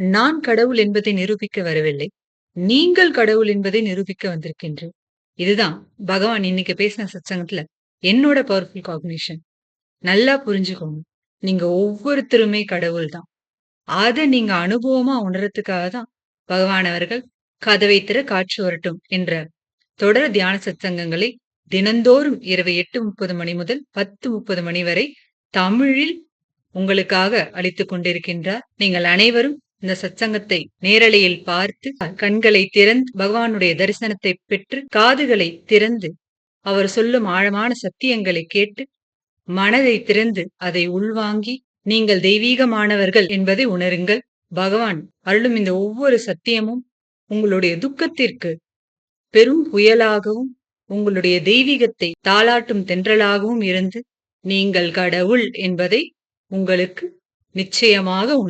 நான் கடவுள் என்பதை நிரூபிக்க வரவில்லை. நீங்கள் கடவுள் என்பதை நிரூபிக்க வந்திருக்கின்றேன். இதுதான் பகவான் இன்னைக்கு பேசின சத்சங்கத்துல என்னோட பவர்ஃபுல் காக்னிஷன். நல்லா புரிஞ்சுக்கோங்க. நீங்க ஒவ்வொருத்தருமே கடவுள் தான். அதை நீங்க அனுபவமா உணர்றதுக்காக தான் பகவான் அவர்கள் கதவை திற காற்று வரட்டும் என்ற தொடர் தியான சத்சங்கங்களை தினந்தோறும் இரவு எட்டு முப்பது மணி முதல் பத்து முப்பது மணி வரை தமிழில் உங்களுக்காக அளித்துக் கொண்டிருக்கின்றார். நீங்கள் அனைவரும் இந்த சச்சங்கத்தை நேரலையில் பார்த்து கண்களை திறந்து பகவானுடைய தரிசனத்தை பெற்று காதுகளை திறந்து அவர் சொல்லும் ஆழமான சத்தியங்களை கேட்டு மனதை திறந்து அதை உள்வாங்கி நீங்கள் தெய்வீகமானவர்கள் என்பதை உணருங்கள். பகவான் அருளும் இந்த ஒவ்வொரு சத்தியமும் உங்களுடைய துக்கத்திற்கு பெரும் புயலாகவும் உங்களுடைய தெய்வீகத்தை தாளாட்டும் தென்றலாகவும் இருந்து நீங்கள் கடவுள் என்பதை உங்களுக்கு நிச்சயமாக உணர்